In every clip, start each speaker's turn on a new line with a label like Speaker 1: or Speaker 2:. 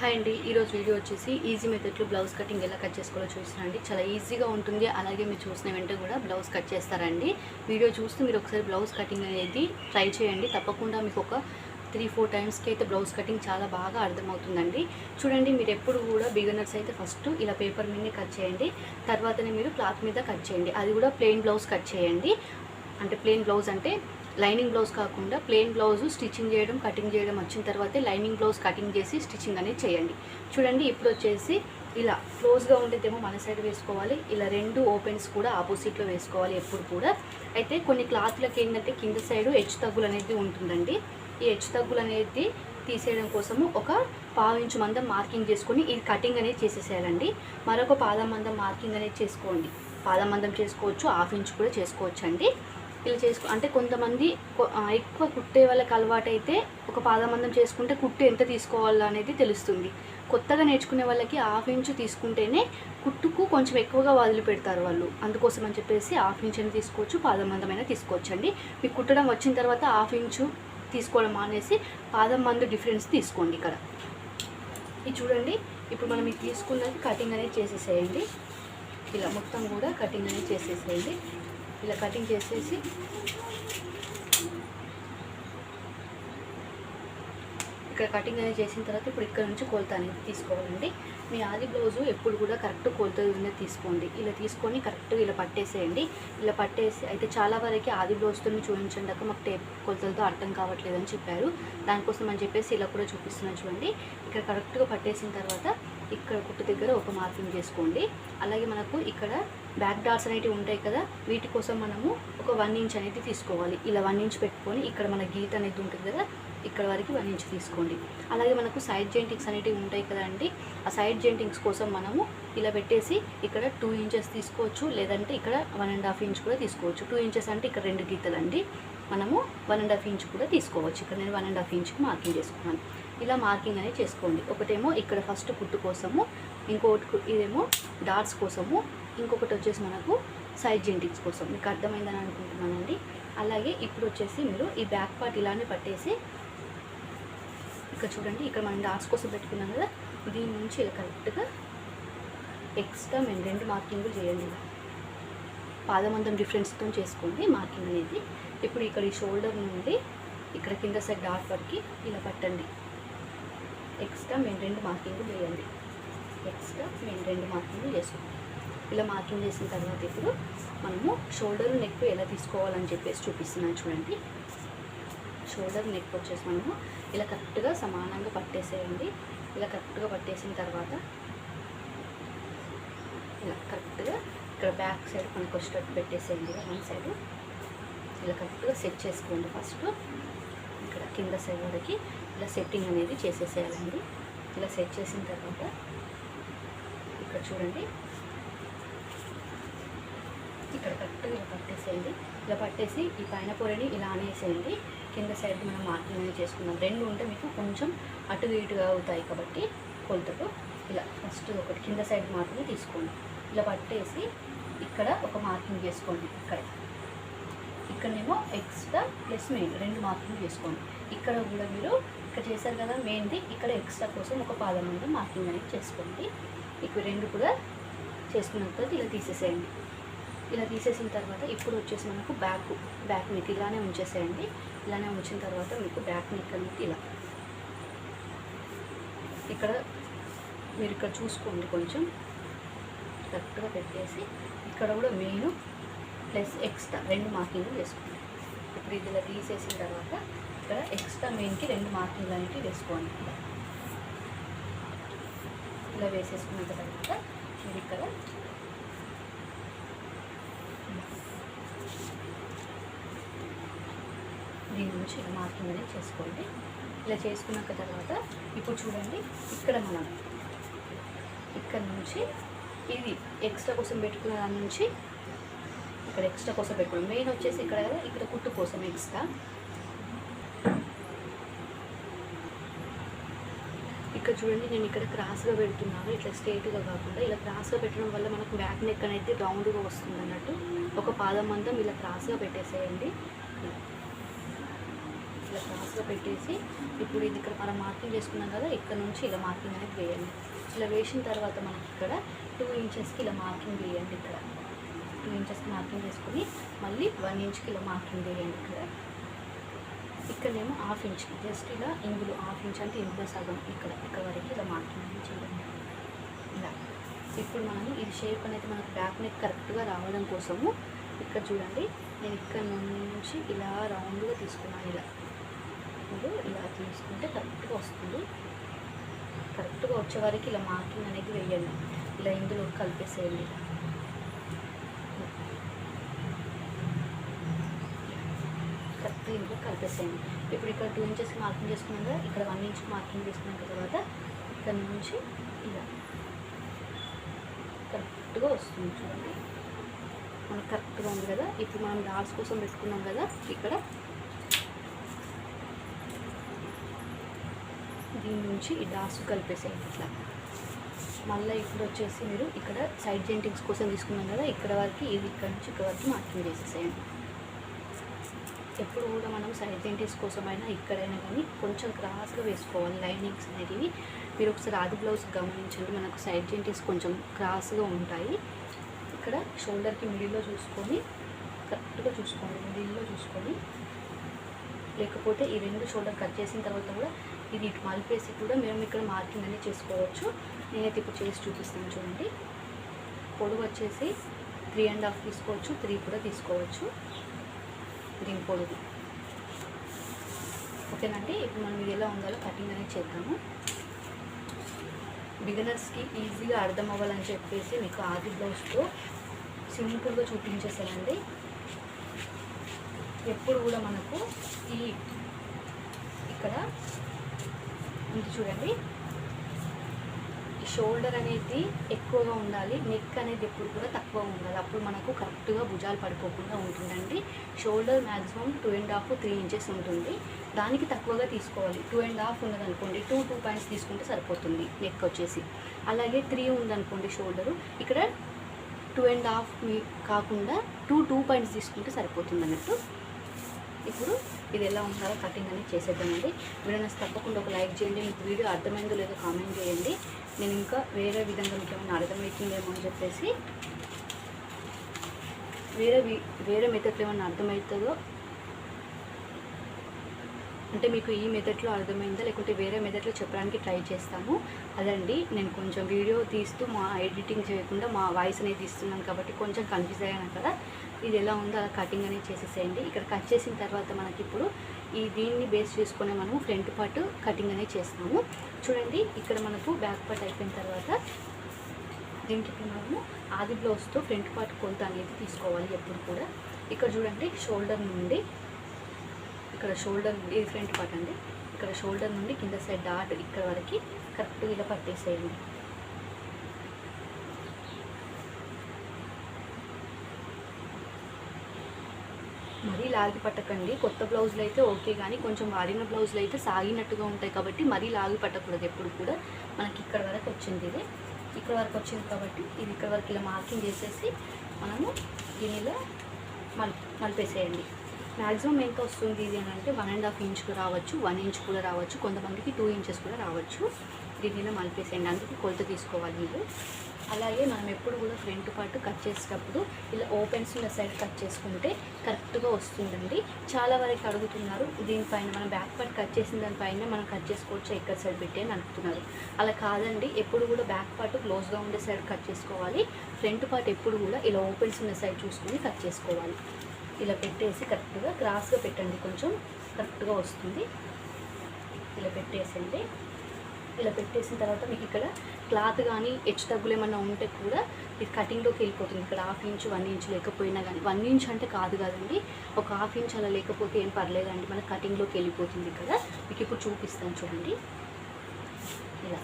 Speaker 1: Hi అండి. ఈరోజు video వచ్చేసి ఈజీ మెథడ్లో బ్లౌజ్ కటింగ్ ఎలా కట్ చేసుకోవాలో చూస్తానండి చాలా ఈజీగా ఉంటుంది. అలాగే మీరు చూసిన వెంటనే కూడా బ్లౌజ్ కట్ చేస్తారండి. వీడియో చూస్తూ మీరు ఒకసారి బ్లౌజ్ కటింగ్ అనేది ట్రై చేయండి. తప్పకుండా మీకు ఒక త్రీ ఫోర్ టైమ్స్కి అయితే బ్లౌజ్ కటింగ్ చాలా బాగా అర్థమవుతుందండి. చూడండి మీరు ఎప్పుడు కూడా బిగినర్స్ అయితే ఫస్ట్ ఇలా పేపర్ మీదనే కట్ చేయండి. తర్వాతనే మీరు క్లాత్ మీద కట్ చేయండి. అది కూడా ప్లెయిన్ బ్లౌజ్ కట్ చేయండి. అంటే ప్లెయిన్ బ్లౌజ్ అంటే లైనింగ్ బ్లౌజ్ కాకుండా ప్లెయిన్ బ్లౌజ్ స్టిచ్చింగ్ చేయడం కటింగ్ చేయడం వచ్చిన తర్వాతే లైనింగ్ బ్లౌజ్ కటింగ్ చేసి స్టిచ్చింగ్ అనేది చేయండి. చూడండి ఇప్పుడు వచ్చేసి ఇలా క్లోజ్గా ఉండేదేమో మన సైడ్ వేసుకోవాలి. ఇలా రెండు ఓపెన్స్ కూడా ఆపోజిట్లో వేసుకోవాలి ఎప్పుడు కూడా. అయితే కొన్ని క్లాత్లకి ఏంటంటే కింద సైడు హెచ్చు తగ్గులు అనేది ఉంటుందండి. ఈ హెచ్చు తగ్గులు అనేది తీసేయడం కోసము ఒక పావు ఇంచు మందం మార్కింగ్ చేసుకొని ఇది కటింగ్ అనేది చేసేసేయాలండి. మరొక పాదం మందం మార్కింగ్ అనేది చేసుకోండి. పాదం మందం చేసుకోవచ్చు హాఫ్ ఇంచ్ కూడా చేసుకోవచ్చు అండి ఇలా చేసుకో అంటే కొంతమంది ఎక్కువ కుట్టే వాళ్ళకి అలవాటు అయితే ఒక పాదమందం చేసుకుంటే కుట్టు ఎంత తీసుకోవాలో అనేది తెలుస్తుంది. కొత్తగా నేర్చుకునే వాళ్ళకి హాఫ్ ఇంచు తీసుకుంటేనే కుట్టుకు కొంచెం ఎక్కువగా వదిలిపెడతారు వాళ్ళు. అందుకోసం అని చెప్పేసి హాఫ్ ఇంచ్ అని తీసుకోవచ్చు పాదమందమైనా అయినా తీసుకోవచ్చు అండి మీకు కుట్టడం వచ్చిన తర్వాత హాఫ్ ఇంచు తీసుకోవడం మానేసి పాదం మందు డిఫరెన్స్ తీసుకోండి ఇక్కడ. ఇది చూడండి ఇప్పుడు మనం ఇది తీసుకున్నది కటింగ్ అనేది చేసేసేయండి. ఇలా మొత్తం కూడా కటింగ్ అనేది చేసేసేయండి. ఇలా కటింగ్ చేసేసి ఇక్కడ కటింగ్ అనేది చేసిన తర్వాత ఇప్పుడు ఇక్కడ నుంచి కొలత అనేది తీసుకోవాలండి. మీ ఆది బ్లౌజు ఎప్పుడు కూడా కరెక్ట్ కొలత అనేది తీసుకోండి. ఇలా తీసుకొని కరెక్ట్ ఇలా పట్టేసేయండి. ఇలా పట్టేసి అయితే చాలా వరకు ఆది బ్లౌజ్తో చూపించండి అక్క మాకు టేప్ కొలతలతో అర్థం కావట్లేదు అని చెప్పారు. దానికోసం అని చెప్పేసి ఇలా కూడా చూపిస్తున్నాను చూడండి. ఇక్కడ కరెక్ట్గా పట్టేసిన తర్వాత ఇక్కడ కుట్టు దగ్గర ఒక మార్కింగ్ చేసుకోండి. అలాగే మనకు ఇక్కడ బ్యాక్ డాట్స్ అనేవి ఉంటాయి కదా వీటి కోసం మనము ఒక వన్ ఇంచ్ అనేది తీసుకోవాలి. ఇలా వన్ ఇంచ్ పెట్టుకొని ఇక్కడ మన గీత అనేది ఉంటుంది కదా ఇక్కడ వరకు వన్ ఇంచ్ తీసుకోండి. అలాగే మనకు సైడ్ జెయింటింగ్స్ అనేటివి ఉంటాయి కదా అండి ఆ సైడ్ జెయింటింగ్స్ కోసం మనము ఇలా పెట్టేసి ఇక్కడ టూ ఇంచెస్ తీసుకోవచ్చు లేదంటే ఇక్కడ వన్ అండ్ హాఫ్ ఇంచ్ కూడా తీసుకోవచ్చు. టూ ఇంచెస్ అంటే ఇక్కడ రెండు గీతలు అండి మనము వన్ అండ్ హాఫ్ ఇంచ్ కూడా తీసుకోవచ్చు. ఇక్కడ నేను వన్ అండ్ హాఫ్ ఇంచ్కి మార్కింగ్ చేసుకున్నాను. ఇలా మార్కింగ్ అనేది చేసుకోండి. ఒకటేమో ఇక్కడ ఫస్ట్ కుట్టు కోసము ఇంకొకటి ఇదేమో డాట్స్ కోసము ఇంకొకటి వచ్చేసి మనకు సైడ్ జెంటిక్స్ కోసం. మీకు అర్థమైందని అనుకుంటున్నానండి. అలాగే ఇప్పుడు వచ్చేసి మీరు ఈ బ్యాక్ పార్ట్ ఇలానే పట్టేసి ఇక్కడ చూడండి ఇక్కడ మనం డాట్స్ కోసం పెట్టుకున్నాం కదా దీని నుంచి ఇలా కరెక్ట్గా ఎక్స్ట్రా మేము రెండు మార్కింగ్లు చేయండి. ఇలా పాదమందం డిఫరెన్స్తో చేసుకోండి మార్కింగ్ అనేది. ఇప్పుడు ఇక్కడ ఈ షోల్డర్ నుండి ఇక్కడ కింద సైడ్ డాట్ వరకు ఇలా పట్టండి. ఎక్స్ట్రా మేము రెండు మార్కింగ్ వేయండి ఎక్స్ట్రా మేము రెండు మార్కింగ్ చేసుకోండి ఇలా మార్కింగ్ చేసిన తర్వాత ఇప్పుడు మనము షోల్డర్ నెక్ ఎలా తీసుకోవాలని చెప్పేసి చూపిస్తున్నాను చూడండి. షోల్డర్ నెక్ వచ్చేసి మనము ఇలా కరెక్ట్గా సమానంగా పట్టేసేయండి. ఇలా కరెక్ట్గా పట్టేసిన తర్వాత ఇలా కరెక్ట్గా ఇక్కడ బ్యాక్ సైడ్ మనకు వచ్చేటట్టు పెట్టేసేయండి. వన్ సైడ్ ఇలా కరెక్ట్గా సెట్ చేసుకోండి ఫస్ట్. కింద సైడ్ వరకు ఇలా సెట్టింగ్ అనేది చేసేసేయాలండి. ఇలా సెట్ చేసిన తర్వాత ఇక్కడ చూడండి. ఇక్కడ కరెక్ట్గా ఇలా పట్టేసేయండి. ఇలా పట్టేసి ఈ పైన పొరని ఇలా అనేసేయండి. కింద సైడ్ మనం మార్కింగ్ అనేది చేసుకుందాం. రెండు ఉంటే మీకు కొంచెం అటు ఇటుగా అవుతాయి కాబట్టి కొలతలు. ఇలా ఫస్ట్ ఒకటి కింద సైడ్ మార్కింగ్ తీసుకోండి. ఇలా పట్టేసి ఇక్కడ ఒక మార్కింగ్ చేసుకోండి. ఇక్కడ. ఇక్కడనేమో ఎక్స్ట్రా ప్లస్ మెయిన్ రెండు మార్కింగ్ చేసుకోండి ఇక్కడ కూడా మీరు ఇక్కడ చేశారు కదా మెయిన్ది ఇక్కడ ఎక్స్ట్రా కోసం ఒక పాదం మీద మార్కింగ్ అనేది చేసుకోండి. ఇవి రెండు కూడా చేసుకున్న తర్వాత ఇలా తీసేసేయండి. ఇలా తీసేసిన తర్వాత ఇప్పుడు వచ్చేసి మనకు బ్యాక్ బ్యాక్ నెక్ ఇలానే ఉంచేసేయండి. ఇలానే ఉంచిన తర్వాత మీకు బ్యాక్ నెక్ అనేది ఇలా. ఇక్కడ మీరు ఇక్కడ చూసుకోండి కొంచెం. కరెక్ట్గా పెట్టేసి ఇక్కడ కూడా మెయిన్ ప్లస్ ఎక్స్ట్రా రెండు మార్కింగ్లు వేసుకోండి. ఇప్పుడు ఇది ఇలా తీసేసిన తర్వాత ఇక్కడ ఎక్స్ట్రా మెయిన్కి రెండు మార్కింగ్లు అనేవి వేసుకోండి. ఇలా వేసేసుకున్న తర్వాత మీరు ఇక్కడ దీని నుంచి ఇలా మార్కింగ్ అనేది చేసుకోండి. ఇలా చేసుకున్నాక తర్వాత ఇప్పుడు చూడండి ఇక్కడ మనం ఇక్కడ నుంచి ఇది ఎక్స్ట్రా కోసం పెట్టుకున్న దాని నుంచి ఇక్కడ ఎక్స్ట్రా కోసం పెట్టుకున్నాం. మెయిన్ వచ్చేసి ఇక్కడ కదా ఇక్కడ కుట్టు కోసం ఎక్స్ట్రా ఇక్కడ చూడండి నేను ఇక్కడ క్రాస్గా పెడుతున్నాను. ఇట్లా స్ట్రైట్గా కాకుండా ఇలా క్రాస్గా పెట్టడం వల్ల మనకు బ్యాక్ నెక్ అనేది రౌండ్గా వస్తుంది అన్నట్టు. ఒక పాదం మందం ఇలా క్రాస్గా పెట్టేసేయండి. ఇలా ఇలా క్రాస్గా పెట్టేసి ఇప్పుడు ఇది ఇక్కడ మనం మార్కింగ్ చేసుకున్నాం కదా ఇక్కడ నుంచి ఇలా మార్కింగ్ అనేది వేయండి. ఇలా వేసిన తర్వాత మనకి ఇక్కడ టూ ఇంచెస్కి ఇలా మార్కింగ్ వేయండి ఇక్కడ. టూ ఇంచెస్ మార్కింగ్ చేసుకొని మళ్ళీ వన్ ఇంచ్కి ఇలా మార్కింగ్ వేయండి ఇక్కడ. ఇక్కడనేమో హాఫ్ ఇంచ్ జస్ట్ ఇలా ఇందులో హాఫ్ ఇంచ్ అంటే ఇందులో సగం ఇక్కడ ఇక్కడ వరకు ఇలా మార్కింగ్ అనేది చేయండి. ఇలా. ఇప్పుడు మనము ఇది షేప్ అనేది మనకు బ్యాక్ నెక్ కరెక్ట్గా రావడం కోసము ఇక్కడ చూడండి నేను ఇక్కడ నుంచి ఇలా రౌండ్గా తీసుకున్నాను ఇలా. మీరు ఇలా తీసుకుంటే కరెక్ట్గా వస్తుంది. కరెక్ట్గా వచ్చే వరకు ఇలా మార్కింగ్ అనేది వేయండి. ఇలా ఇందులో కలిపేసేయండి. ఇలా దీంట్లో కలిపేసేయండి. ఇప్పుడు ఇక్కడ టూ ఇంచెస్ మార్కింగ్ చేసుకున్నాం కదా ఇక్కడ వన్ ఇంచ్ మార్కింగ్ చేసుకున్న తర్వాత ఇక్కడ నుంచి ఇలా కరెక్ట్గా వస్తుంది చూడండి. మనకు కరెక్ట్గా ఉంది కదా? ఇప్పుడు మనం డాట్స్ కోసం పెట్టుకున్నాం కదా ఇక్కడ దీని నుంచి ఈ డాట్స్ కలిపేసేయండి ఇట్లా. మళ్ళీ ఇప్పుడు వచ్చేసి మీరు ఇక్కడ సైడ్ జెంటింగ్స్ కోసం తీసుకున్నాం కదా ఇక్కడ వరకు ఇది ఇక్కడ నుంచి ఇక్కడ వరకు మార్కింగ్ చేసేసేయండి. ఎప్పుడు కూడా మనం సైడ్ జెంటింగ్స్ కోసమైనా ఇక్కడైనా కానీ కొంచెం క్రాస్గా వేసుకోవాలి లైనింగ్స్ అనేటివి. మీరు ఒకసారి ఆది బ్లౌజ్ గమనించండి మనకు సైడ్ కొంచెం క్రాస్గా ఉంటాయి. ఇక్కడ షోల్డర్కి మిడిల్లో చూసుకొని కరెక్ట్గా చూసుకోండి మిడిల్లో చూసుకొని. లేకపోతే ఈ రెండు షోల్డర్ కట్ చేసిన తర్వాత కూడా ఇది ఇటు మలిపేసి కూడా మేము ఇక్కడ మార్కింగ్ అనేది చేసుకోవచ్చు. నేనైతే ఇప్పుడు చేసి చూపిస్తాను చూడండి. పొడవు వచ్చేసి త్రీ అండ్ హాఫ్ తీసుకోవచ్చు త్రీ కూడా తీసుకోవచ్చు. దీని పొడుగు ఓకేనండి ఇప్పుడు మనం ఇది ఎలా ఉండాలో కటింగ్ అనేది చేద్దాము. బిగినర్స్కి ఈజీగా అర్థం అవ్వాలని చెప్పేసి మీకు ఆది బ్లౌజ్తో సింపుల్గా చూపించేసానండి ఎప్పుడు కూడా మనకు ఈ ఇక్కడ ఇది చూడండి. షోల్డర్ అనేది ఎక్కువగా ఉండాలి నెక్ అనేది ఎప్పుడు కూడా తక్కువ ఉండాలి. అప్పుడు మనకు కరెక్ట్గా భుజాలు పడిపోకుండా ఉంటుందండి. Shoulder maximum two and half three inches ఉంటుంది. దానికి తక్కువగా తీసుకోవాలి. టూ అండ్ హాఫ్ ఉన్నదనుకోండి టూ టూ పాయింట్స్ తీసుకుంటే సరిపోతుంది నెక్ వచ్చేసి. అలాగే త్రీ ఉందనుకోండి షోల్డరు ఇక్కడ టూ అండ్ హాఫ్ కాకుండా టూ టూ పాయింట్స్ తీసుకుంటే సరిపోతుంది అన్నట్టు. ఇప్పుడు ఇది ఎలా ఉండాలో కటింగ్ అనేది చేసేద్దామండి. వీడియో నాకు తప్పకుండా ఒక లైక్ చేయండి. మీకు వీడియో అర్థమైందో లేదో కామెంట్ చేయండి. నేను ఇంకా వేరే విధంగా మీకు ఏమైనా అర్థమవుతుందేమో అని చెప్పేసి వేరే వేరే మెథడ్లో ఏమైనా అర్థమవుతుందో అంటే మీకు ఈ మెథడ్లో అర్థమైందా? లేకుంటే వేరే మెథడ్లో చెప్పడానికి ట్రై చేస్తాను అదండి నేను కొంచెం వీడియో తీస్తూ మా ఎడిటింగ్ చేయకుండా మా వాయిస్ అనేది తీస్తున్నాను కాబట్టి కొంచెం కన్ఫ్యూజ్ అయ్యాను కదా. ఇది ఎలా ఉందో అలా కటింగ్ అనేది చేసేసేయండి. ఇక్కడ కట్ చేసిన తర్వాత మనకి ఇప్పుడు ఈ దీన్ని బేస్ చేసుకునే మనము ఫ్రంట్ పార్ట్ కటింగ్ అనేది చేస్తాము చూడండి ఇక్కడ మనకు బ్యాక్ పార్ట్ అయిపోయిన తర్వాత దీనికి మనము ఆది బ్లౌజ్తో ఫ్రంట్ పార్ట్ కొలత అనేది తీసుకోవాలి ఎప్పుడు కూడా. ఇక్కడ చూడండి షోల్డర్ నుండి ఇక్కడ షోల్డర్ నుండి ఇది ఫ్రంట్ పార్ట్ అండి. ఇక్కడ షోల్డర్ నుండి కింద సైడ్ డాట్ ఇక్కడ వరకు కరెక్ట్గా ఇలా పట్టేసేయండి. మరీ లాగి పట్టకండి. కొత్త బ్లౌజులు అయితే ఓకే కానీ కొంచెం వాడిన బ్లౌజులు అయితే సాగినట్టుగా ఉంటాయి కాబట్టి మరీ లాగి పట్టకూడదు ఎప్పుడు కూడా. మనకి ఇక్కడ వరకు వచ్చింది ఇది. ఇక్కడ వరకు వచ్చింది కాబట్టి ఇది ఇక్కడ వరకు ఇలా మార్కింగ్ చేసేసి మనము దీనిలో మల్ మలిపేసేయండి. మ్యాక్సిమం ఎంత వస్తుంది ఇది అని అంటే వన్ అండ్ హాఫ్ ఇంచ్ కూడా రావచ్చు వన్ ఇంచ్ కూడా రావచ్చు కొంతమందికి టూ ఇంచెస్ కూడా రావచ్చు. దీనిలో మలిపేసేయండి. అందుకే కొలత తీసుకోవాలి మీరు. అలాగే మనం ఎప్పుడు కూడా ఫ్రంట్ పార్ట్ కట్ చేసేటప్పుడు ఇలా ఓపెన్స్ ఉన్న సైడ్ కట్ చేసుకుంటే కరెక్ట్గా వస్తుందండి. చాలా వరకు అడుగుతున్నారు దీనిపైన మనం బ్యాక్ పార్ట్ కట్ చేసిన దానిపైన మనం కట్ చేసుకోవచ్చు? ఎక్కడ సైడ్ పెట్టి? అని అడుగుతున్నారు. అలా కాదండి ఎప్పుడు కూడా బ్యాక్ పార్ట్ క్లోజ్గా ఉండే సైడ్ కట్ చేసుకోవాలి. ఫ్రంట్ పార్ట్ ఎప్పుడు కూడా ఇలా ఓపెన్స్ ఉన్న సైడ్ చూసుకొని కట్ చేసుకోవాలి. ఇలా పెట్టేసి కరెక్ట్గా క్రాస్గా పెట్టండి కొంచెం కరెక్ట్గా వస్తుంది. ఇలా పెట్టేసండి ఇలా పెట్టేసిన తర్వాత మీకు ఇక్కడ క్లాత్ కానీ హెచ్చు తగ్గులు ఏమన్నా ఉంటే కూడా ఇది కటింగ్లోకి వెళ్ళిపోతుంది. ఇక్కడ హాఫ్ ఇంచ్ వన్ ఇంచ్ లేకపోయినా కానీ. వన్ ఇంచ్ అంటే కాదు కదండి. ఒక హాఫ్ ఇంచ్ అలా లేకపోతే ఏం పర్లేదండి. మన కటింగ్లోకి వెళ్ళిపోతుంది కదా మీకు ఇప్పుడు చూపిస్తాను చూడండి ఇలా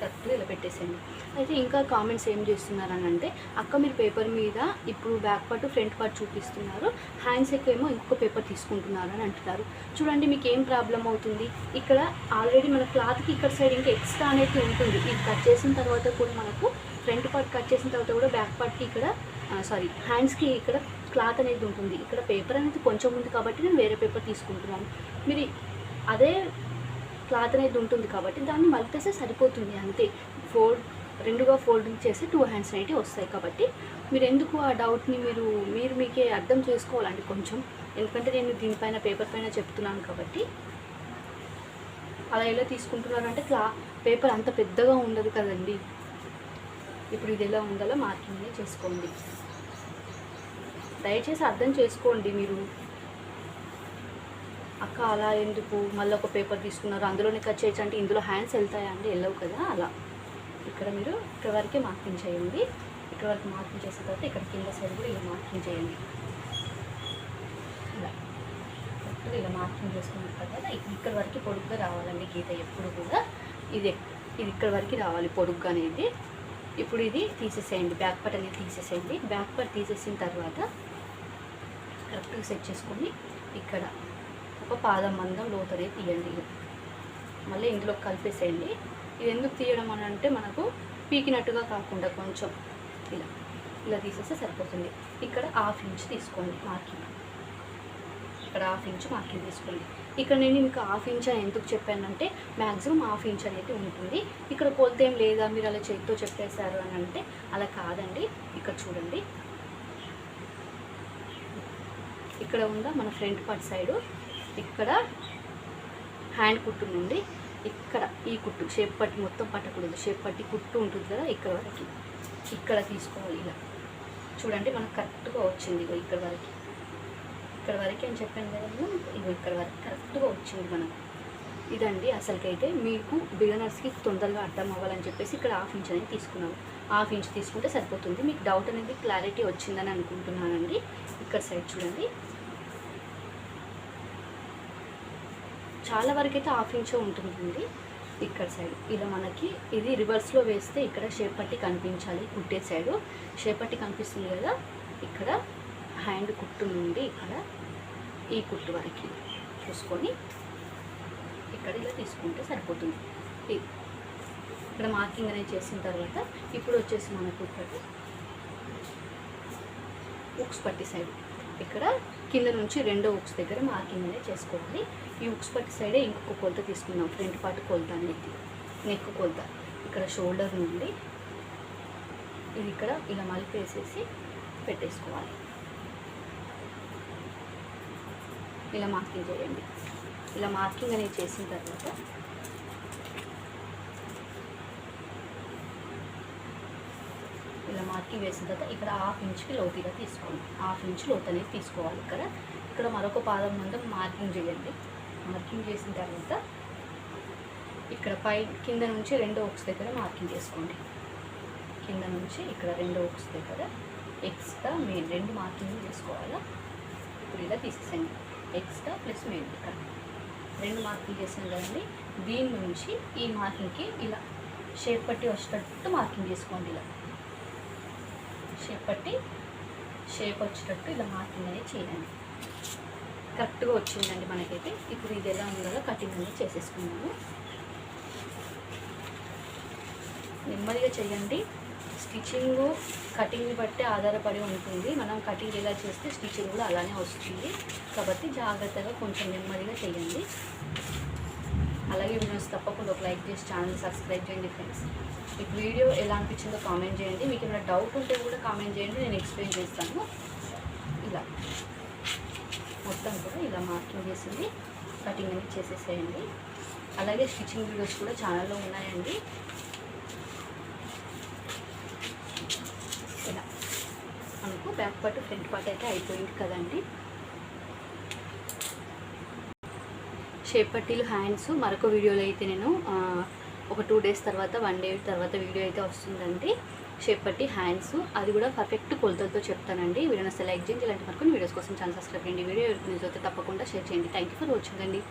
Speaker 1: కరెక్ట్గా ఇలా పెట్టేసేయండి అయితే ఇంకా కామెంట్స్ ఏం చేస్తున్నారనంటే అక్క మీరు పేపర్ మీద ఇప్పుడు బ్యాక్ పార్ట్ ఫ్రంట్ పార్ట్ చూపిస్తున్నారు. హ్యాండ్స్ ఎక్కువ ఏమో ఇంకొక పేపర్ తీసుకుంటున్నారు అని అంటున్నారు. చూడండి మీకు ఏం ప్రాబ్లం అవుతుంది? ఇక్కడ ఆల్రెడీ మన క్లాత్కి ఇక్కడ సైడ్ ఇంకా ఎక్స్ట్రా అనేది ఉంటుంది. ఇది కట్ చేసిన తర్వాత కూడా మనకు ఫ్రంట్ పార్ట్ కట్ చేసిన తర్వాత కూడా బ్యాక్ పార్ట్కి ఇక్కడ సారీ హ్యాండ్స్కి ఇక్కడ క్లాత్ అనేది ఉంటుంది. ఇక్కడ పేపర్ అనేది కొంచెం ఉంది కాబట్టి నేను వేరే పేపర్ తీసుకుంటున్నాను. మీరు అదే క్లాత్ అనేది ఉంటుంది కాబట్టి దాన్ని మలిపేస్తే సరిపోతుంది అంతే. ఫోల్డ్ రెండుగా ఫోల్డింగ్ చేసి టూ హ్యాండ్స్ అనేవి వస్తాయి కాబట్టి మీరు ఎందుకు ఆ డౌట్ని మీరు మీరు మీకే అర్థం చేసుకోవాలండి కొంచెం. ఎందుకంటే నేను దీనిపైన పేపర్ పైన చెప్తున్నాను కాబట్టి. అలా ఎలా తీసుకుంటున్నారంటే క్లా పేపర్ అంత పెద్దగా ఉండదు కదండి. ఇప్పుడు ఇది ఎలా ఉండాలో మార్కింగ్ చేసుకోండి. దయచేసి అర్థం చేసుకోండి మీరు. అక్క అలా ఎందుకు? మళ్ళీ ఒక పేపర్ తీసుకున్నారు. అందులోనే కట్ చేయొచ్చు అంటే ఇందులో హ్యాండ్స్ వెళ్తాయా అండి వెళ్ళవు కదా? అలా. ఇక్కడ మీరు ఇక్కడ వరకే మార్కింగ్ చేయండి. ఇక్కడ వరకు మార్కింగ్ చేసిన తర్వాత ఇక్కడ కింద సైడ్ కూడా ఇలా మార్కింగ్ చేయండి. ఇలా. ఇలా మార్కింగ్ చేసుకున్న తర్వాత ఇక్కడ వరకు పొడుగ్గా రావాలండి గీత ఎప్పుడు కూడా. ఇది ఇది ఇక్కడ వరకు రావాలి పొడుగ్గా అనేది. ఇప్పుడు ఇది తీసేసేయండి బ్యాక్ పార్ట్ అనేది తీసేసేయండి. బ్యాక్ పార్ట్ తీసేసిన తర్వాత కరెక్ట్గా సెట్ చేసుకొని ఇక్కడ ఒక పాదం మందం లోతు అనేది తీయండి. మళ్ళీ ఇందులో కలిపేసేయండి. ఇది ఎందుకు తీయడం అని అంటే మనకు పీకినట్టుగా కాకుండా కొంచెం ఇలా ఇలా తీసేస్తే సరిపోతుంది. ఇక్కడ హాఫ్ ఇంచ్ తీసుకోండి మార్కింగ్. ఇక్కడ హాఫ్ ఇంచ్ మార్కింగ్ తీసుకోండి. ఇక్కడ నేను మీకు హాఫ్ ఇంచ్ అని ఎందుకు చెప్పానంటే మ్యాక్సిమం హాఫ్ ఇంచ్ అనేది ఉంటుంది. ఇక్కడ కొలత ఏం లేదా మీరు అలా చేతితో చెప్పేశారు అని అంటే అలా కాదండి. ఇక్కడ చూడండి. ఇక్కడ ఉందా మన ఫ్రంట్ పార్ట్ సైడు? ఇక్కడ హ్యాండ్ కుట్టు నుండి ఇక్కడ ఈ కుట్టు షేప్ పట్టి మొత్తం పట్టకూడదు. షేప్ పట్టి కుట్టు ఉంటుంది కదా ఇక్కడ వరకు. ఇక్కడ తీసుకోవాలి ఇలా. చూడండి మనకు కరెక్ట్గా వచ్చింది ఇగో ఇక్కడ వరకు. ఇక్కడ వరకు అని చెప్పాను కదా ఇగో ఇక్కడ వరకు కరెక్ట్గా వచ్చింది మనకు. ఇదండి అసలుకైతే మీకు బిగనర్స్కి తొందరగా అర్థం అవ్వాలని చెప్పేసి ఇక్కడ హాఫ్ ఇంచ్ అనేది తీసుకున్నాను. హాఫ్ ఇంచ్ తీసుకుంటే సరిపోతుంది. మీకు డౌట్ అనేది క్లారిటీ వచ్చిందని అనుకుంటున్నానండి. ఇక్కడ సైడ్ చూడండి. చాలా వరకు అయితే హాఫ్ ఇంచే ఉంటుందండి ఇక్కడ సైడ్ ఇలా మనకి ఇది రివర్స్లో వేస్తే ఇక్కడ షేప్ పట్టి కనిపించాలి కుట్టే సైడు షేప్ పట్టి కనిపిస్తుంది కదా ఇక్కడ హ్యాండ్ కుట్టు నుండి ఇక్కడ ఈ కుట్టు వరకు చూసుకొని ఇక్కడ ఇలా తీసుకుంటే సరిపోతుంది. ఇక్కడ మార్కింగ్ అనేది చేసిన తర్వాత ఇప్పుడు వచ్చేసి మనకు ఇక్కడ ఉక్స్ పట్టి సైడ్ ఇక్కడ కింద నుంచి రెండో ఉక్స్ దగ్గర మార్కింగ్ అనేది చేసుకోవాలి. ఈ ఉక్స్ పట్టి సైడే ఇంకొక కొలత తీసుకున్నాం ఫ్రంట్ పార్ట్ కొలత అనేది. నెక్ కొలత. ఇక్కడ షోల్డర్ నుండి ఇది ఇక్కడ ఇలా మలిపేసేసి పెట్టేసుకోవాలి. ఇలా మార్కింగ్ చేయండి. ఇలా మార్కింగ్ అనేది చేసిన తర్వాత ఇలా మార్కింగ్ వేసిన తర్వాత ఇక్కడ హాఫ్ ఇంచ్కి లోతుగా తీసుకోండి. హాఫ్ ఇంచ్ లోతు అనేది తీసుకోవాలి. ఇక్కడ ఇక్కడ మరొక పాదం ముందు మార్కింగ్ చేయండి. మార్కింగ్ చేసిన తర్వాత ఇక్కడ పై కింద నుంచి రెండో ఒక్స్ దగ్గర మార్కింగ్ చేసుకోండి. కింద నుంచి ఇక్కడ రెండో ఒక్స్ దగ్గర ఎక్స్ట్రా మెయిన్ రెండు మార్కింగ్ చేసుకోవాలా? ఇప్పుడు ఇలా తీసేసండి ఎక్స్ట్రా ప్లస్ మెయిన్ ఇక్కడ. రెండు మార్కింగ్ చేసాం కదండి దీని నుంచి ఈ మార్కింగ్కి ఇలా షేప్ పట్టి వచ్చేటట్టు మార్కింగ్ చేసుకోండి ఇలా. షేప్ పట్టి షేప్ వచ్చేటట్టు ఇలా మార్కింగ్ అనేది చేయండి. కరెక్ట్గా వచ్చిందండి మనకైతే. ఇప్పుడు ఇది ఎలా ఉండాలో కటింగ్ అనేది చేసేసుకున్నాము. నెమ్మదిగా చేయండి. స్టిచ్చింగ్ కటింగ్ బట్టి ఆధారపడి ఉంటుంది. మనం కటింగ్ ఎలా చేస్తే స్టిచ్చింగ్ కూడా అలానే వస్తుంది. కాబట్టి జాగ్రత్తగా కొంచెం నెమ్మదిగా చేయండి. అలాగే వీడియోస్ తప్పకుండా ఒక లైక్ చేసి ఛానల్ సబ్స్క్రైబ్ చేయండి ఫ్రెండ్స్. మీకు వీడియో ఎలా అనిపించిందో కామెంట్ చేయండి. మీకు ఏమైనా డౌట్ ఉంటే కూడా కామెంట్ చేయండి. నేను ఎక్స్ప్లెయిన్ చేస్తాను. ఇలా. మొత్తం కూడా ఇలా మార్కింగ్ చేసింది కటింగ్ అనేది చేసేసేయండి. అలాగే స్టిచ్చింగ్ వీడియోస్ కూడా ఛానల్లో ఉన్నాయండి. ఇలా. మనకు బ్యాక్ పార్ట్ ఫ్రంట్ పార్ట్ అయితే అయిపోయింది కదండి. షేప్ పట్టీలు హ్యాండ్స్ మరొక వీడియోలో అయితే నేను ఒక టూ డేస్ తర్వాత వన్ డే తర్వాత వీడియో అయితే వస్తుందండి. షేప్ పట్టి హ్యాండ్స్. అది కూడా పర్ఫెక్ట్ కొలతలతో చెప్తానండి. వీడియోని సెలెక్ట్ చేయండి. ఇలాంటి మరికొన్ని వీడియోస్ కోసం ఛానల్ సబ్స్క్రైబ్ చేయండి. వీడియో న్యూస్ అయితే తప్పకుండా షేర్ చేయండి. థ్యాంక్ యూ ఫర్ వాచింగ్ అండి.